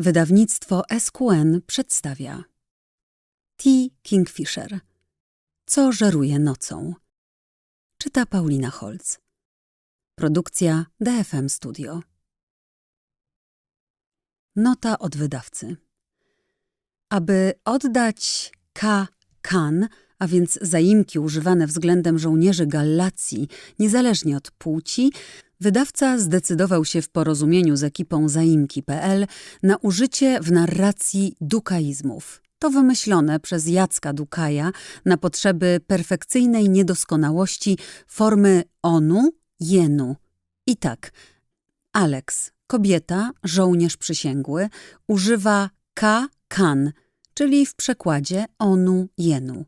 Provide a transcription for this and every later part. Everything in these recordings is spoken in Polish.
Wydawnictwo SQN przedstawia T. Kingfisher Co żeruje nocą? Czyta Paulina Holz. Produkcja DFM Studio. Nota od wydawcy. Aby oddać K. Kan, a więc zaimki używane względem żołnierzy Gallacji, niezależnie od płci, wydawca zdecydował się w porozumieniu z ekipą zaimki.pl na użycie w narracji dukaizmów. To wymyślone przez Jacka Dukaja na potrzeby perfekcyjnej niedoskonałości formy onu, jenu. I tak, Alex, kobieta, żołnierz przysięgły, używa ka, kan, czyli w przekładzie onu, jenu.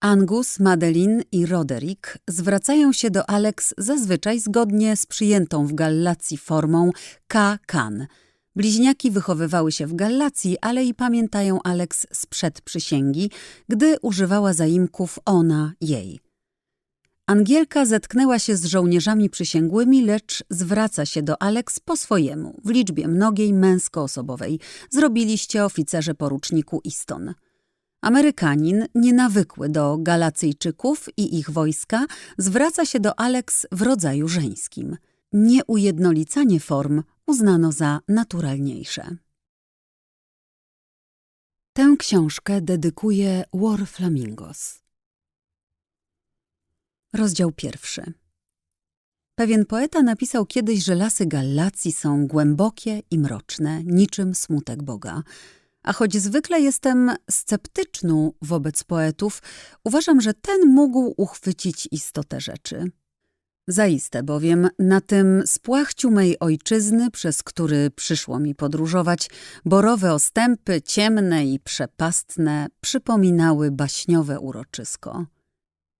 Angus, Madeline i Roderick zwracają się do Alex zazwyczaj zgodnie z przyjętą w Gallacji formą ka-kan. Bliźniaki wychowywały się w Gallacji, ale i pamiętają Alex sprzed przysięgi, gdy używała zaimków ona, jej. Angielka zetknęła się z żołnierzami przysięgłymi, lecz zwraca się do Alex po swojemu, w liczbie mnogiej męskoosobowej. Zrobiliście oficerze poruczniku Easton. Amerykanin, nienawykły do Galacyjczyków i ich wojska, zwraca się do Alex w rodzaju żeńskim. Nieujednolicanie form uznano za naturalniejsze. Tę książkę dedykuje War Flamingos. Rozdział pierwszy. Pewien poeta napisał kiedyś, że lasy Gallacji są głębokie i mroczne, niczym smutek Boga. A choć zwykle jestem sceptyczną wobec poetów, uważam, że ten mógł uchwycić istotę rzeczy. Zaiste bowiem na tym spłachciu mej ojczyzny, przez który przyszło mi podróżować, borowe ostępy, ciemne i przepastne, przypominały baśniowe uroczysko.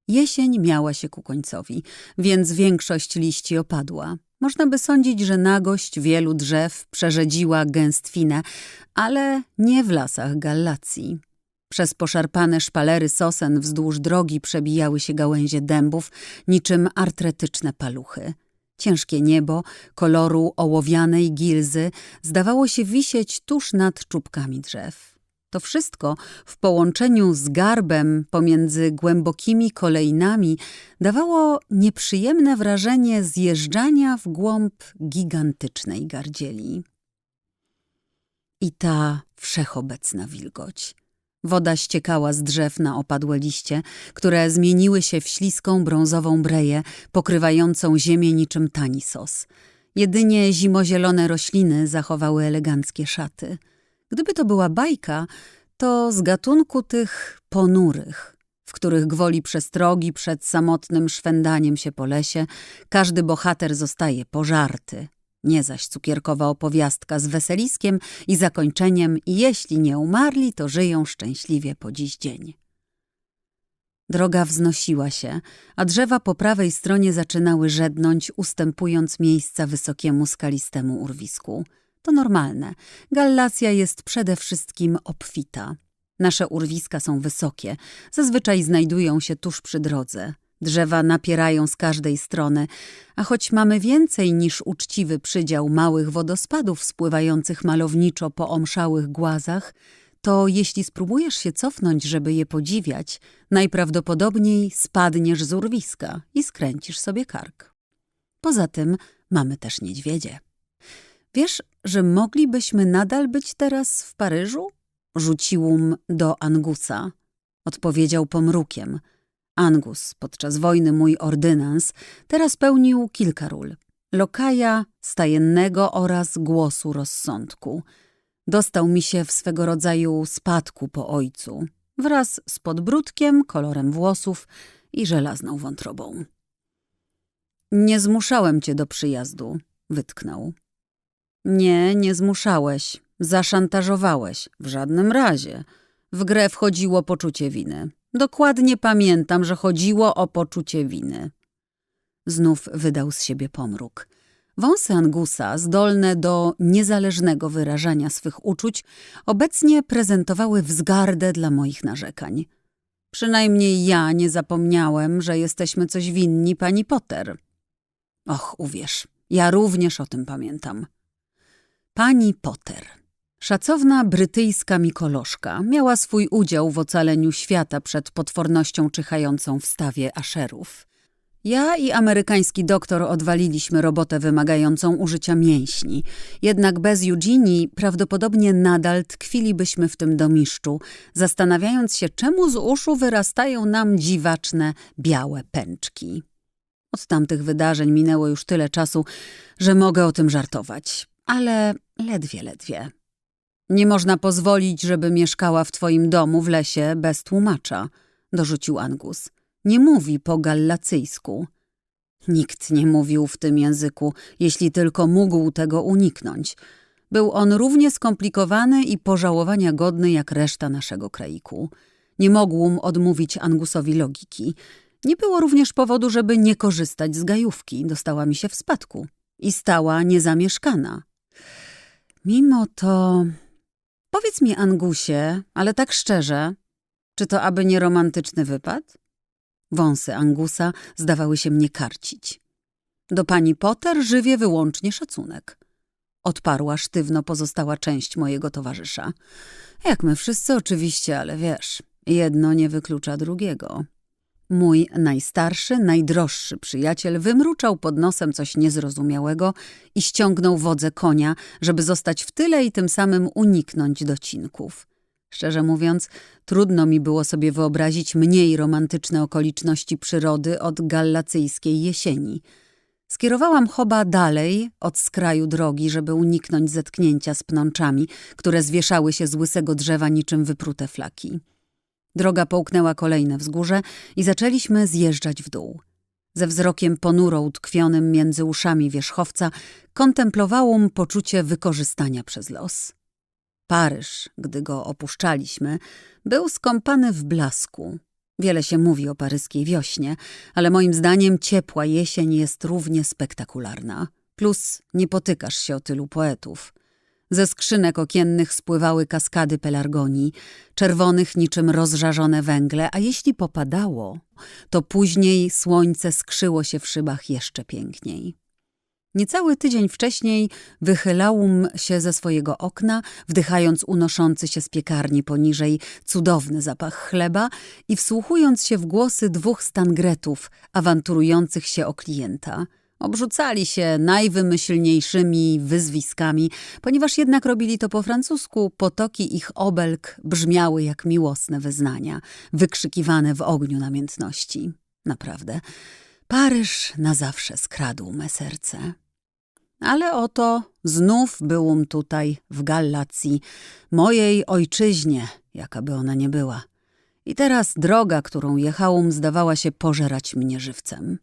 Jesień miała się ku końcowi, więc większość liści opadła. Można by sądzić, że nagość wielu drzew przerzedziła gęstwinę, ale nie w lasach Gallacji. Przez poszarpane szpalery sosen wzdłuż drogi przebijały się gałęzie dębów, niczym artretyczne paluchy. Ciężkie niebo, koloru ołowianej gilzy, zdawało się wisieć tuż nad czubkami drzew. To wszystko w połączeniu z garbem pomiędzy głębokimi kolejnami dawało nieprzyjemne wrażenie zjeżdżania w głąb gigantycznej gardzieli. I ta wszechobecna wilgoć. Woda ściekała z drzew na opadłe liście, które zmieniły się w śliską brązową breję, pokrywającą ziemię niczym tani sos. Jedynie zimozielone rośliny zachowały eleganckie szaty – Gdyby to była bajka, to z gatunku tych ponurych, w których gwoli przestrogi przed samotnym szwędaniem się po lesie, każdy bohater zostaje pożarty. Nie zaś cukierkowa opowiastka z weseliskiem i zakończeniem jeśli nie umarli, to żyją szczęśliwie po dziś dzień. Droga wznosiła się, a drzewa po prawej stronie zaczynały żednąć, ustępując miejsca wysokiemu skalistemu urwisku – to normalne. Gallacja jest przede wszystkim obfita. Nasze urwiska są wysokie, zazwyczaj znajdują się tuż przy drodze. Drzewa napierają z każdej strony, a choć mamy więcej niż uczciwy przydział małych wodospadów spływających malowniczo po omszałych głazach, to jeśli spróbujesz się cofnąć, żeby je podziwiać, najprawdopodobniej spadniesz z urwiska i skręcisz sobie kark. Poza tym mamy też niedźwiedzie. Wiesz, że moglibyśmy nadal być teraz w Paryżu? Rzuciłum do Angusa. Odpowiedział pomrukiem. Angus, podczas wojny mój ordynans, teraz pełnił kilka ról. Lokaja, stajennego oraz głosu rozsądku. Dostał mi się w swego rodzaju spadku po ojcu, wraz z podbródkiem, kolorem włosów i żelazną wątrobą. Nie zmuszałem cię do przyjazdu, wytknął. Nie, nie zmuszałeś, zaszantażowałeś, w żadnym razie. W grę wchodziło poczucie winy. Dokładnie pamiętam, że chodziło o poczucie winy. Znów wydał z siebie pomruk. Wąsy Angusa, zdolne do niezależnego wyrażania swych uczuć, obecnie prezentowały wzgardę dla moich narzekań. Przynajmniej ja nie zapomniałem, że jesteśmy coś winni pani Potter. Och, uwierz, ja również o tym pamiętam. Pani Potter. Szacowna brytyjska mikolożka miała swój udział w ocaleniu świata przed potwornością czyhającą w stawie aszerów. Ja i amerykański doktor odwaliliśmy robotę wymagającą użycia mięśni, jednak bez Eugenie prawdopodobnie nadal tkwilibyśmy w tym domiszczu, zastanawiając się, czemu z uszu wyrastają nam dziwaczne, białe pęczki. Od tamtych wydarzeń minęło już tyle czasu, że mogę o tym żartować, ale ledwie, ledwie. Nie można pozwolić, żeby mieszkała w twoim domu w lesie bez tłumacza, dorzucił Angus. Nie mówi po gallacyjsku. Nikt nie mówił w tym języku, jeśli tylko mógł tego uniknąć. Był on równie skomplikowany i pożałowania godny jak reszta naszego kraiku. Nie mógł odmówić Angusowi logiki. Nie było również powodu, żeby nie korzystać z gajówki. Dostała mi się w spadku i stała niezamieszkana. Mimo to... Powiedz mi, Angusie, ale tak szczerze, czy to aby nie romantyczny wypad? Wąsy Angusa zdawały się mnie karcić. Do pani Potter żywię wyłącznie szacunek. Odparła sztywno pozostała część mojego towarzysza. Jak my wszyscy oczywiście, ale wiesz, jedno nie wyklucza drugiego. Mój najstarszy, najdroższy przyjaciel wymruczał pod nosem coś niezrozumiałego i ściągnął wodze konia, żeby zostać w tyle i tym samym uniknąć docinków. Szczerze mówiąc, trudno mi było sobie wyobrazić mniej romantyczne okoliczności przyrody od gallacyjskiej jesieni. Skierowałam choba dalej od skraju drogi, żeby uniknąć zetknięcia z pnączami, które zwieszały się z łysego drzewa niczym wyprute flaki. Droga połknęła kolejne wzgórze i zaczęliśmy zjeżdżać w dół. Ze wzrokiem ponuro utkwionym między uszami wierzchowca kontemplowałam poczucie wykorzystania przez los. Paryż, gdy go opuszczaliśmy, był skąpany w blasku. Wiele się mówi o paryskiej wiośnie, ale moim zdaniem ciepła jesień jest równie spektakularna. Plus nie potykasz się o tylu poetów. Ze skrzynek okiennych spływały kaskady pelargonii, czerwonych niczym rozżarzone węgle, a jeśli popadało, to później słońce skrzyło się w szybach jeszcze piękniej. Niecały tydzień wcześniej wychylałam się ze swojego okna, wdychając unoszący się z piekarni poniżej cudowny zapach chleba i wsłuchując się w głosy dwóch stangretów awanturujących się o klienta. Obrzucali się najwymyślniejszymi wyzwiskami, ponieważ jednak robili to po francusku, potoki ich obelg brzmiały jak miłosne wyznania, wykrzykiwane w ogniu namiętności. Naprawdę, Paryż na zawsze skradł me serce. Ale oto znów byłam tutaj, w Gallacji, mojej ojczyźnie, jakaby ona nie była. I teraz droga, którą jechałam, zdawała się pożerać mnie żywcem.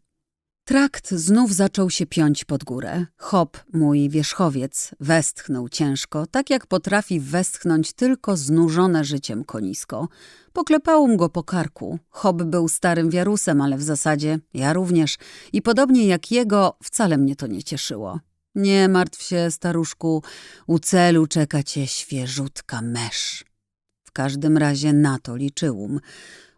Trakt znów zaczął się piąć pod górę. Hop, mój wierzchowiec, westchnął ciężko, tak jak potrafi westchnąć tylko znużone życiem konisko. Poklepałam go po karku. Hop był starym wiarusem, ale w zasadzie ja również. I podobnie jak jego, wcale mnie to nie cieszyło. Nie martw się, staruszku, u celu czeka cię świeżutka mesz. W każdym razie na to liczyłam.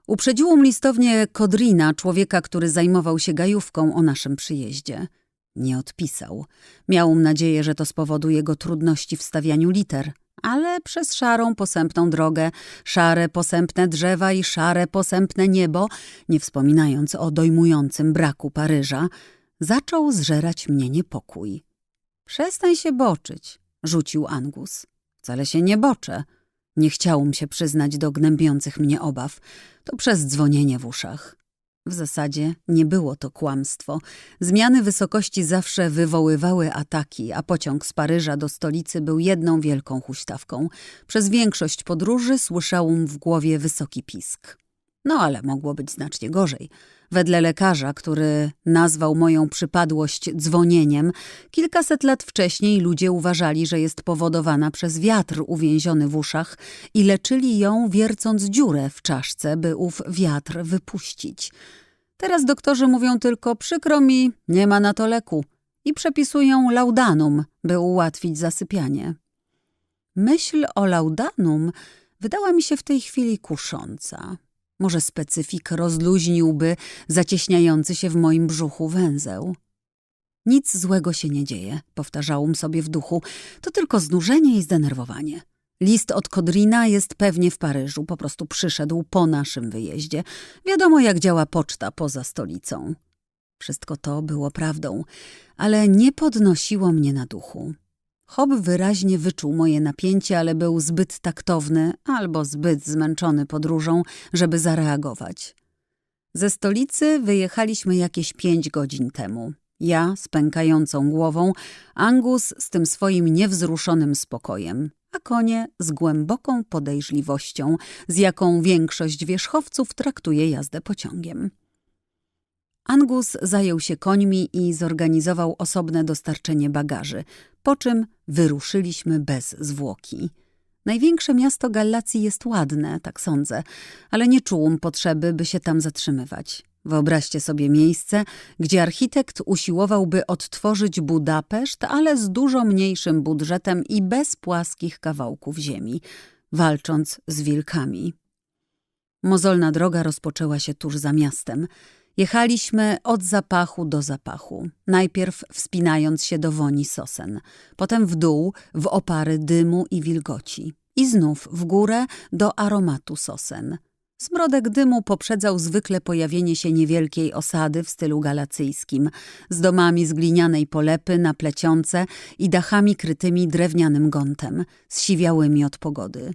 Uprzedziłam listownie Kodrina, człowieka, który zajmował się gajówką o naszym przyjeździe. Nie odpisał. Miałam nadzieję, że to spowoduje go trudności w stawianiu liter, ale przez szarą, posępną drogę, szare, posępne drzewa i szare, posępne niebo, nie wspominając o dojmującym braku Paryża, zaczął zżerać mnie niepokój. Przestań się boczyć, rzucił Angus. Wcale się nie boczę. Nie chciałam się przyznać do gnębiących mnie obaw. To przez dzwonienie w uszach. W zasadzie nie było to kłamstwo. Zmiany wysokości zawsze wywoływały ataki, a pociąg z Paryża do stolicy był jedną wielką huśtawką. Przez większość podróży słyszałam w głowie wysoki pisk. No ale mogło być znacznie gorzej. Wedle lekarza, który nazwał moją przypadłość dzwonieniem, kilkaset lat wcześniej ludzie uważali, że jest powodowana przez wiatr uwięziony w uszach i leczyli ją wiercąc dziurę w czaszce, by ów wiatr wypuścić. Teraz doktorzy mówią tylko przykro mi, nie ma na to leku i przepisują laudanum, by ułatwić zasypianie. Myśl o laudanum wydała mi się w tej chwili kusząca. Może specyfik rozluźniłby zacieśniający się w moim brzuchu węzeł. Nic złego się nie dzieje, powtarzałam sobie w duchu. To tylko znużenie i zdenerwowanie. List od Kodrina jest pewnie w Paryżu, po prostu przyszedł po naszym wyjeździe. Wiadomo, jak działa poczta poza stolicą. Wszystko to było prawdą, ale nie podnosiło mnie na duchu. Hob wyraźnie wyczuł moje napięcie, ale był zbyt taktowny albo zbyt zmęczony podróżą, żeby zareagować. Ze stolicy wyjechaliśmy jakieś pięć godzin temu. Ja z pękającą głową, Angus z tym swoim niewzruszonym spokojem, a konie z głęboką podejrzliwością, z jaką większość wierzchowców traktuje jazdę pociągiem. Angus zajął się końmi i zorganizował osobne dostarczenie bagaży, po czym wyruszyliśmy bez zwłoki. Największe miasto Gallacji jest ładne, tak sądzę, ale nie czułam potrzeby, by się tam zatrzymywać. Wyobraźcie sobie miejsce, gdzie architekt usiłowałby odtworzyć Budapeszt, ale z dużo mniejszym budżetem i bez płaskich kawałków ziemi, walcząc z wilkami. Mozolna droga rozpoczęła się tuż za miastem. Jechaliśmy od zapachu do zapachu, najpierw wspinając się do woni sosen, potem w dół w opary dymu i wilgoci i znów w górę do aromatu sosen. Smrodek dymu poprzedzał zwykle pojawienie się niewielkiej osady w stylu galacyjskim, z domami z glinianej polepy na plecionce i dachami krytymi drewnianym gątem, zsiwiałymi od pogody.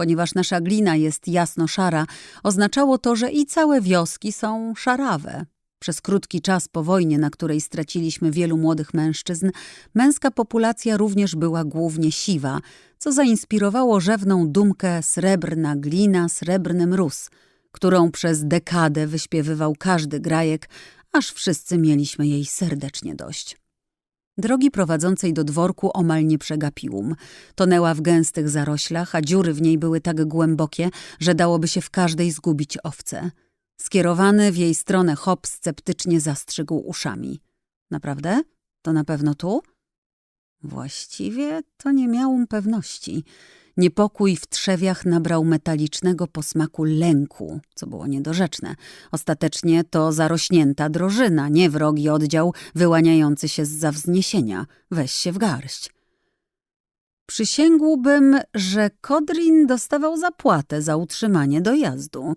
Ponieważ nasza glina jest jasno-szara, oznaczało to, że i całe wioski są szarawe. Przez krótki czas po wojnie, na której straciliśmy wielu młodych mężczyzn, męska populacja również była głównie siwa, co zainspirowało rzewną dumkę srebrna glina, srebrny mróz, którą przez dekadę wyśpiewywał każdy grajek, aż wszyscy mieliśmy jej serdecznie dość. Drogi prowadzącej do dworku omal nie przegapiłam. Tonęła w gęstych zaroślach, a dziury w niej były tak głębokie, że dałoby się w każdej zgubić owce. Skierowany w jej stronę hop sceptycznie zastrzygł uszami. Naprawdę? To na pewno tu? Właściwie to nie miałam pewności. Niepokój w trzewiach nabrał metalicznego posmaku lęku, co było niedorzeczne. Ostatecznie to zarośnięta drożyna, nie wrogi oddział wyłaniający się z zawzniesienia. Weź się w garść. Przysięgłbym, że Kodrin dostawał zapłatę za utrzymanie dojazdu.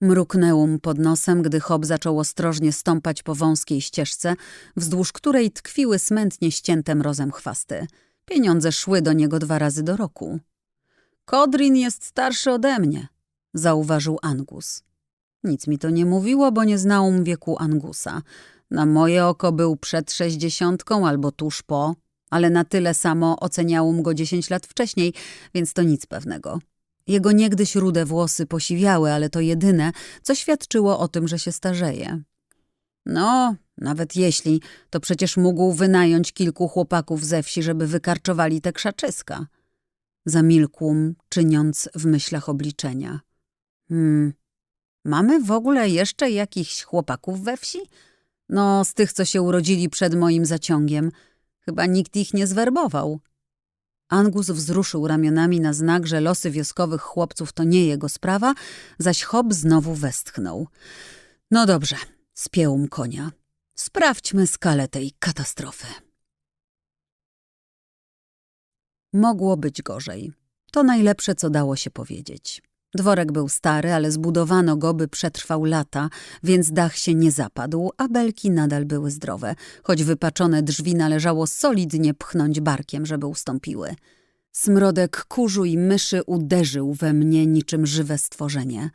Mruknęłam pod nosem, gdy Hob zaczął ostrożnie stąpać po wąskiej ścieżce, wzdłuż której tkwiły smętnie ścięte mrozem chwasty. Pieniądze szły do niego dwa razy do roku. Kodrin jest starszy ode mnie, zauważył Angus. Nic mi to nie mówiło, bo nie znałam wieku Angusa. Na moje oko był przed sześćdziesiątką albo tuż po, ale na tyle samo oceniałam go dziesięć lat wcześniej, więc to nic pewnego. Jego niegdyś rude włosy posiwiały, ale to jedyne, co świadczyło o tym, że się starzeje. No, nawet jeśli, to przecież mógł wynająć kilku chłopaków ze wsi, żeby wykarczowali te krzaczyska. Zamilkłam, czyniąc w myślach obliczenia. Hmm, mamy w ogóle jeszcze jakichś chłopaków we wsi? No, z tych, co się urodzili przed moim zaciągiem. Chyba nikt ich nie zwerbował. Angus wzruszył ramionami na znak, że losy wioskowych chłopców to nie jego sprawa, zaś Hob znowu westchnął. No dobrze, spięłam konia. Sprawdźmy skalę tej katastrofy. Mogło być gorzej. To najlepsze, co dało się powiedzieć. Dworek był stary, ale zbudowano go, by przetrwał lata, więc dach się nie zapadł, a belki nadal były zdrowe, choć wypaczone drzwi należało solidnie pchnąć barkiem, żeby ustąpiły. Smrodek kurzu i myszy uderzył we mnie niczym żywe stworzenie.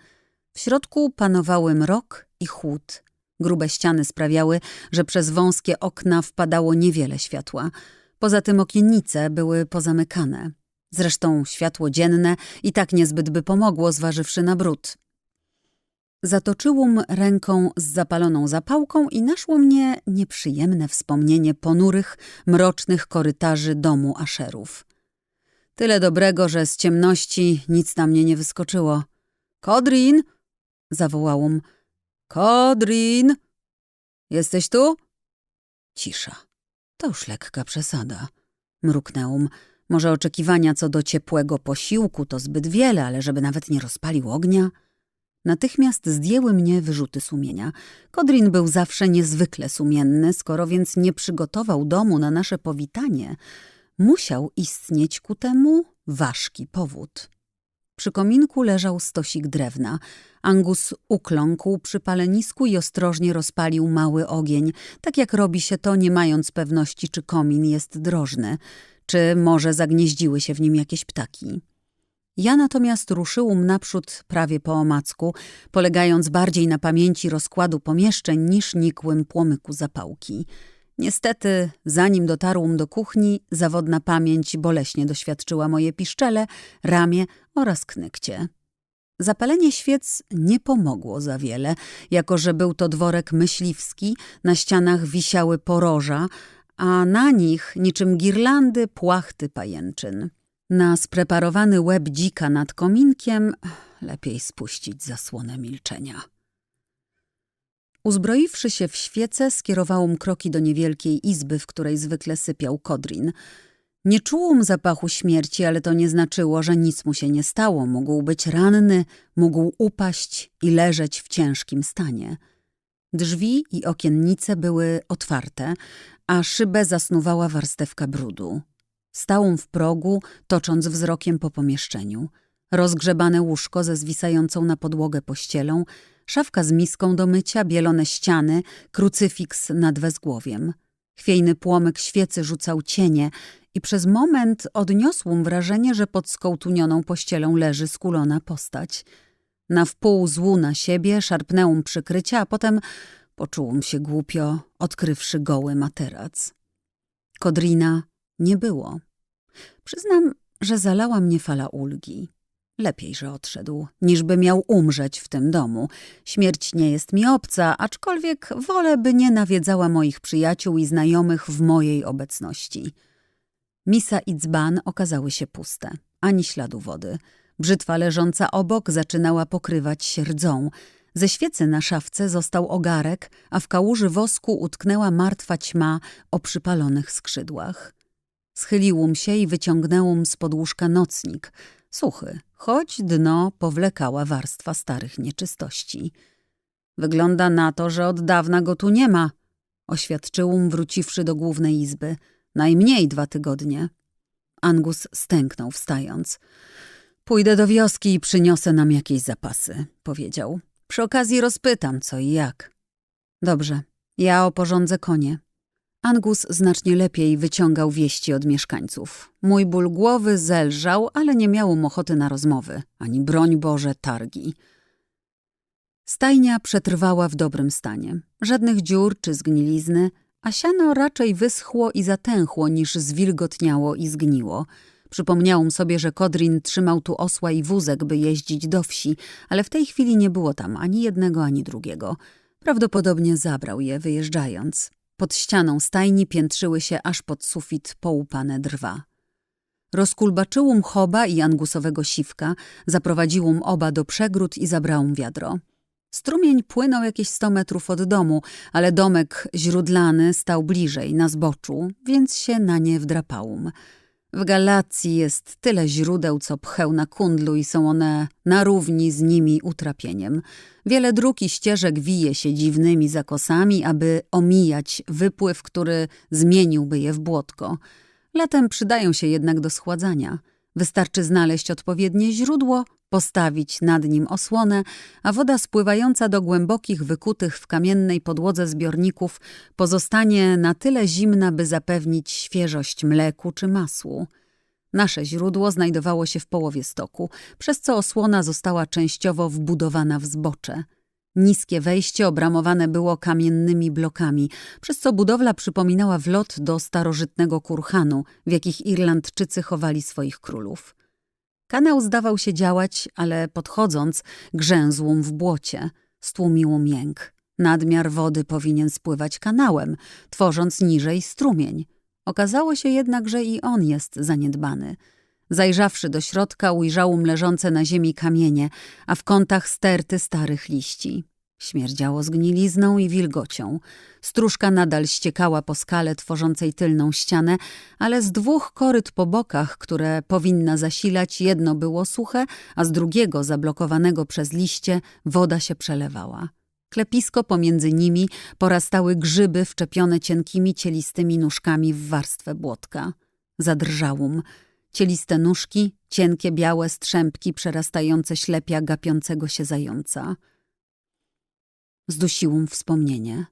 W środku panowały mrok i chłód. Grube ściany sprawiały, że przez wąskie okna wpadało niewiele światła. Poza tym okiennice były pozamykane. Zresztą światło dzienne i tak niezbyt by pomogło, zważywszy na brud. Zatoczyłam ręką z zapaloną zapałką i naszło mnie nieprzyjemne wspomnienie ponurych, mrocznych korytarzy domu Aszerów. Tyle dobrego, że z ciemności nic na mnie nie wyskoczyło. Kodrin! zawołałam. Kodrin! Jesteś tu? Cisza. To już lekka przesada. Mruknęłam. Może oczekiwania co do ciepłego posiłku to zbyt wiele, ale żeby nawet nie rozpalił ognia. Natychmiast zdjęły mnie wyrzuty sumienia. Kodrin był zawsze niezwykle sumienny, skoro więc nie przygotował domu na nasze powitanie. Musiał istnieć ku temu ważki powód. Przy kominku leżał stosik drewna. Angus ukląkł przy palenisku i ostrożnie rozpalił mały ogień, tak jak robi się to, nie mając pewności, czy komin jest drożny, czy może zagnieździły się w nim jakieś ptaki. Ja natomiast ruszyłam naprzód prawie po omacku, polegając bardziej na pamięci rozkładu pomieszczeń niż nikłym płomyku zapałki. Niestety, zanim dotarłam do kuchni, zawodna pamięć boleśnie doświadczyła moje piszczele, ramię oraz knykcie. Zapalenie świec nie pomogło za wiele, jako że był to dworek myśliwski, na ścianach wisiały poroża, a na nich niczym girlandy płachty pajęczyn. Na spreparowany łeb dzika nad kominkiem lepiej spuścić zasłonę milczenia. Uzbroiwszy się w świecę, skierowałam kroki do niewielkiej izby, w której zwykle sypiał Kodrin. Nie czułam zapachu śmierci, ale to nie znaczyło, że nic mu się nie stało. Mógł być ranny, mógł upaść i leżeć w ciężkim stanie. Drzwi i okiennice były otwarte, a szybę zasnuwała warstewka brudu. Stałam w progu, tocząc wzrokiem po pomieszczeniu. Rozgrzebane łóżko ze zwisającą na podłogę pościelą, szafka z miską do mycia, bielone ściany, krucyfiks nad wezgłowiem. Chwiejny płomyk świecy rzucał cienie i przez moment odniosłam wrażenie, że pod skołtunioną pościelą leży skulona postać. Na wpół złu na siebie szarpnęłam przykrycia, a potem poczułam się głupio, odkrywszy goły materac. Kodrina nie było. Przyznam, że zalała mnie fala ulgi. Lepiej, że odszedł, niżby miał umrzeć w tym domu. Śmierć nie jest mi obca, aczkolwiek wolę, by nie nawiedzała moich przyjaciół i znajomych w mojej obecności. Misa i dzban okazały się puste, ani śladu wody. Brzytwa leżąca obok zaczynała pokrywać się rdzą. Ze świecy na szafce został ogarek, a w kałuży wosku utknęła martwa ćma o przypalonych skrzydłach. Schyliłam się i wyciągnęłam z podłóżka nocnik, suchy, choć dno powlekała warstwa starych nieczystości. Wygląda na to, że od dawna go tu nie ma, oświadczyłam, wróciwszy do głównej izby. Najmniej dwa tygodnie. Angus stęknął, wstając. Pójdę do wioski i przyniosę nam jakieś zapasy, powiedział. Przy okazji rozpytam, co i jak. Dobrze, ja oporządzę konie. Angus znacznie lepiej wyciągał wieści od mieszkańców. Mój ból głowy zelżał, ale nie miał ochoty na rozmowy, ani broń Boże targi. Stajnia przetrwała w dobrym stanie. Żadnych dziur czy zgnilizny, a siano raczej wyschło i zatęchło niż zwilgotniało i zgniło. Przypomniałam sobie, że Kodrin trzymał tu osła i wózek, by jeździć do wsi, ale w tej chwili nie było tam ani jednego, ani drugiego. Prawdopodobnie zabrał je, wyjeżdżając. Pod ścianą stajni piętrzyły się aż pod sufit połupane drwa. Rozkulbaczyłam choba i angusowego siwka, zaprowadziłam oba do przegród i zabrałam wiadro. Strumień płynął jakieś sto metrów od domu, ale domek źródlany stał bliżej, na zboczu, więc się na nie wdrapałam. W Galacji jest tyle źródeł, co pcheł na kundlu i są one na równi z nimi utrapieniem. Wiele dróg i ścieżek wije się dziwnymi zakosami, aby omijać wypływ, który zmieniłby je w błotko. Latem przydają się jednak do schładzania. Wystarczy znaleźć odpowiednie źródło, postawić nad nim osłonę, a woda spływająca do głębokich, wykutych w kamiennej podłodze zbiorników pozostanie na tyle zimna, by zapewnić świeżość mleku czy masłu. Nasze źródło znajdowało się w połowie stoku, przez co osłona została częściowo wbudowana w zbocze. Niskie wejście obramowane było kamiennymi blokami, przez co budowla przypominała wlot do starożytnego kurhanu, w jakich Irlandczycy chowali swoich królów. Kanał zdawał się działać, ale podchodząc, grzęzłum w błocie, stłumiło mięk. Nadmiar wody powinien spływać kanałem, tworząc niżej strumień. Okazało się jednak, że i on jest zaniedbany. Zajrzawszy do środka, ujrzałam leżące na ziemi kamienie, a w kątach sterty starych liści. Śmierdziało zgnilizną i wilgocią. Stróżka nadal ściekała po skale tworzącej tylną ścianę, ale z dwóch koryt po bokach, które powinna zasilać, jedno było suche, a z drugiego, zablokowanego przez liście, woda się przelewała. Klepisko pomiędzy nimi porastały grzyby wczepione cienkimi, cielistymi nóżkami w warstwę błotka. Zadrżałum. Cieliste nóżki, cienkie białe strzępki przerastające ślepia gapiącego się zająca. Zdusiłam wspomnienie.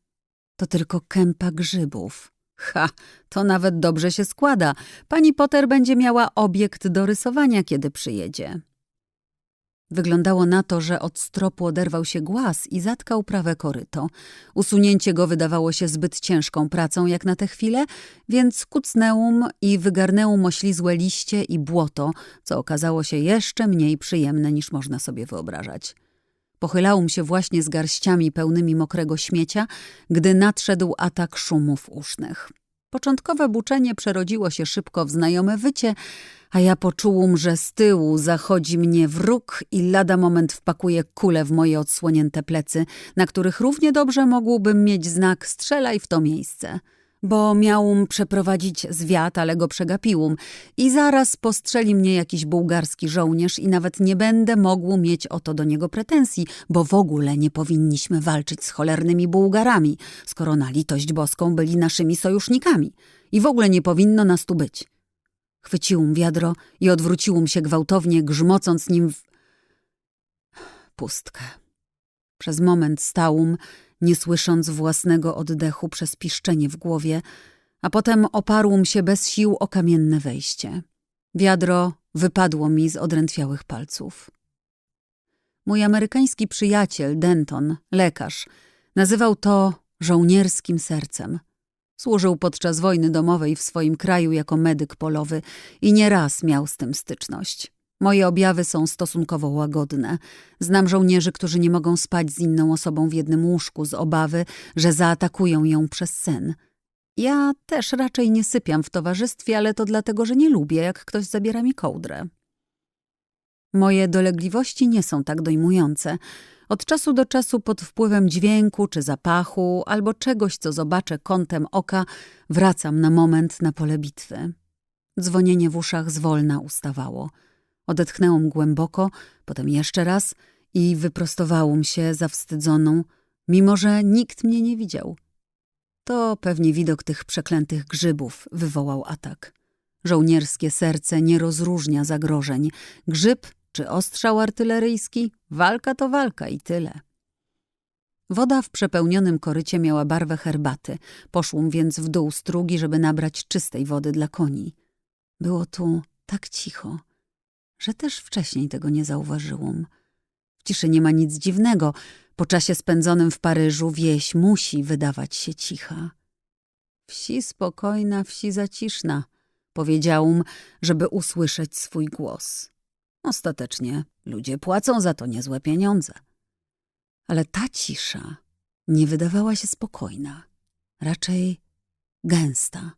To tylko kępa grzybów. Ha, to nawet dobrze się składa. Pani Potter będzie miała obiekt do rysowania, kiedy przyjedzie. Wyglądało na to, że od stropu oderwał się głaz i zatkał prawe koryto. Usunięcie go wydawało się zbyt ciężką pracą jak na tę chwilę, więc kucnęłam i wygarnęłam oślizłe liście i błoto, co okazało się jeszcze mniej przyjemne niż można sobie wyobrażać. Pochylałam się właśnie z garściami pełnymi mokrego śmiecia, gdy nadszedł atak szumów usznych. Początkowe buczenie przerodziło się szybko w znajome wycie, a ja poczułam, że z tyłu zachodzi mnie wróg i lada moment wpakuje kulę w moje odsłonięte plecy, na których równie dobrze mógłbym mieć znak strzelaj w to miejsce. Bo miałam przeprowadzić zwiat, ale go przegapiłam i zaraz postrzeli mnie jakiś bułgarski żołnierz i nawet nie będę mógł mieć o to do niego pretensji, bo w ogóle nie powinniśmy walczyć z cholernymi Bułgarami, skoro na litość boską byli naszymi sojusznikami i w ogóle nie powinno nas tu być. Chwyciłam wiadro i odwróciłam się gwałtownie, grzmocąc nim w... pustkę. Przez moment stałam, nie słysząc własnego oddechu przez piszczenie w głowie, a potem oparłam się bez sił o kamienne wejście. Wiadro wypadło mi z odrętwiałych palców. Mój amerykański przyjaciel, Denton, lekarz, nazywał to żołnierskim sercem. Służył podczas wojny domowej w swoim kraju jako medyk polowy i nieraz miał z tym styczność. Moje objawy są stosunkowo łagodne. Znam żołnierzy, którzy nie mogą spać z inną osobą w jednym łóżku z obawy, że zaatakują ją przez sen. Ja też raczej nie sypiam w towarzystwie, ale to dlatego, że nie lubię, jak ktoś zabiera mi kołdrę. Moje dolegliwości nie są tak dojmujące. Od czasu do czasu pod wpływem dźwięku czy zapachu albo czegoś, co zobaczę kątem oka, wracam na moment na pole bitwy. Dzwonienie w uszach zwolna ustawało. Odetchnęłam głęboko, potem jeszcze raz i wyprostowałam się zawstydzoną, mimo że nikt mnie nie widział. To pewnie widok tych przeklętych grzybów wywołał atak. Żołnierskie serce nie rozróżnia zagrożeń. Grzyb czy ostrzał artyleryjski, walka to walka i tyle. Woda w przepełnionym korycie miała barwę herbaty. Poszłam więc w dół strugi, żeby nabrać czystej wody dla koni. Było tu tak cicho, że też wcześniej tego nie zauważyłam. W ciszy nie ma nic dziwnego. Po czasie spędzonym w Paryżu wieś musi wydawać się cicha. Wsi spokojna, wsi zaciszna, powiedziałam, żeby usłyszeć swój głos. Ostatecznie ludzie płacą za to niezłe pieniądze. Ale ta cisza nie wydawała się spokojna, raczej gęsta,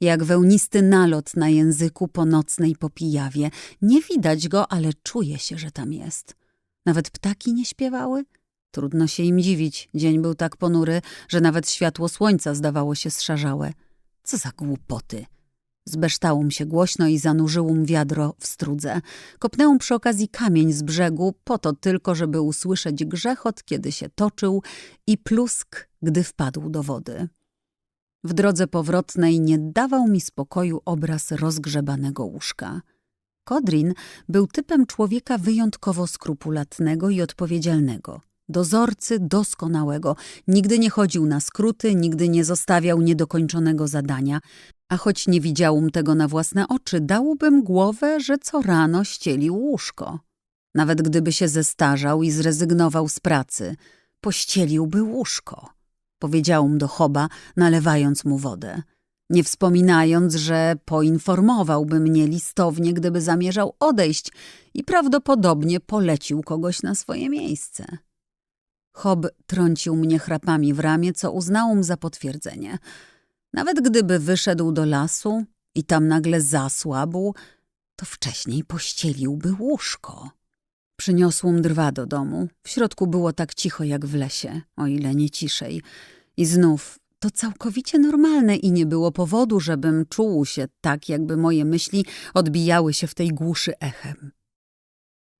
jak wełnisty nalot na języku po nocnej popijawie. Nie widać go, ale czuje się, że tam jest. Nawet ptaki nie śpiewały? Trudno się im dziwić. Dzień był tak ponury, że nawet światło słońca zdawało się szarzałe. Co za głupoty! Zbeształam się głośno i zanurzyłam wiadro w strudze. Kopnęłam przy okazji kamień z brzegu, po to tylko, żeby usłyszeć grzechot, kiedy się toczył i plusk, gdy wpadł do wody. W drodze powrotnej nie dawał mi spokoju obraz rozgrzebanego łóżka. Kodrin był typem człowieka wyjątkowo skrupulatnego i odpowiedzialnego. Dozorcy doskonałego. Nigdy nie chodził na skróty, nigdy nie zostawiał niedokończonego zadania. A choć nie widziałam tego na własne oczy, dałbym głowę, że co rano ścielił łóżko. Nawet gdyby się zestarzał i zrezygnował z pracy, pościeliłby łóżko. Powiedziałam do Choba, nalewając mu wodę. Nie wspominając, że poinformowałby mnie listownie, gdyby zamierzał odejść i prawdopodobnie polecił kogoś na swoje miejsce. Chob trącił mnie chrapami w ramię, co uznałam za potwierdzenie – nawet gdyby wyszedł do lasu i tam nagle zasłabł, to wcześniej pościeliłby łóżko. Przyniosłam drwa do domu. W środku było tak cicho jak w lesie, o ile nie ciszej. I znów to całkowicie normalne i nie było powodu, żebym czuł się tak, jakby moje myśli odbijały się w tej głuszy echem.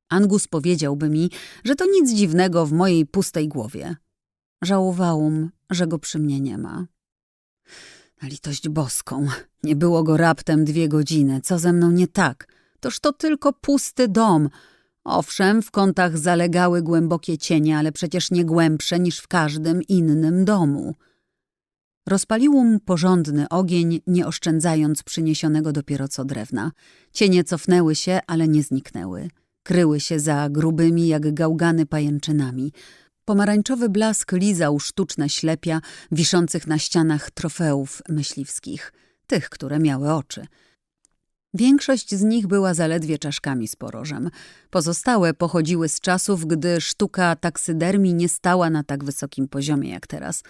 Angus powiedziałby mi, że to nic dziwnego w mojej pustej głowie. Żałowałam, że go przy mnie nie ma. Na litość boską. Nie było go raptem dwie godziny. Co ze mną nie tak? Toż to tylko pusty dom. Owszem, w kątach zalegały głębokie cienie, ale przecież nie głębsze niż w każdym innym domu. Rozpaliłam porządny ogień, nie oszczędzając przyniesionego dopiero co drewna. Cienie cofnęły się, ale nie zniknęły. Kryły się za grubymi jak gałgany pajęczynami. Pomarańczowy blask lizał sztuczne ślepia wiszących na ścianach trofeów myśliwskich, tych, które miały oczy. Większość z nich była zaledwie czaszkami z porożem. Pozostałe pochodziły z czasów, gdy sztuka taksydermii nie stała na tak wysokim poziomie jak teraz.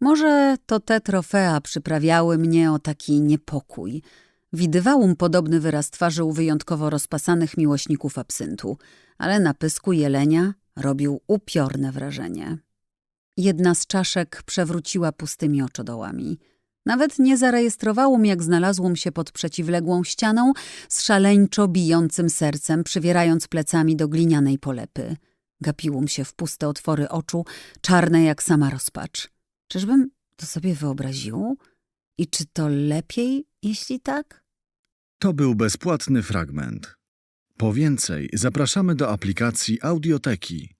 Może to te trofea przyprawiały mnie o taki niepokój. Widywałam podobny wyraz twarzy u wyjątkowo rozpasanych miłośników absyntu, ale na pysku jelenia robił upiorne wrażenie. Jedna z czaszek przewróciła pustymi oczodołami. Nawet nie zarejestrowałam, jak znalazłam się pod przeciwległą ścianą z szaleńczo bijącym sercem, przywierając plecami do glinianej polepy. Gapiłam się w puste otwory oczu, czarne jak sama rozpacz. Czyżbym to sobie wyobraził? I czy to lepiej, jeśli tak? To był bezpłatny fragment. Po więcej zapraszamy do aplikacji Audioteki.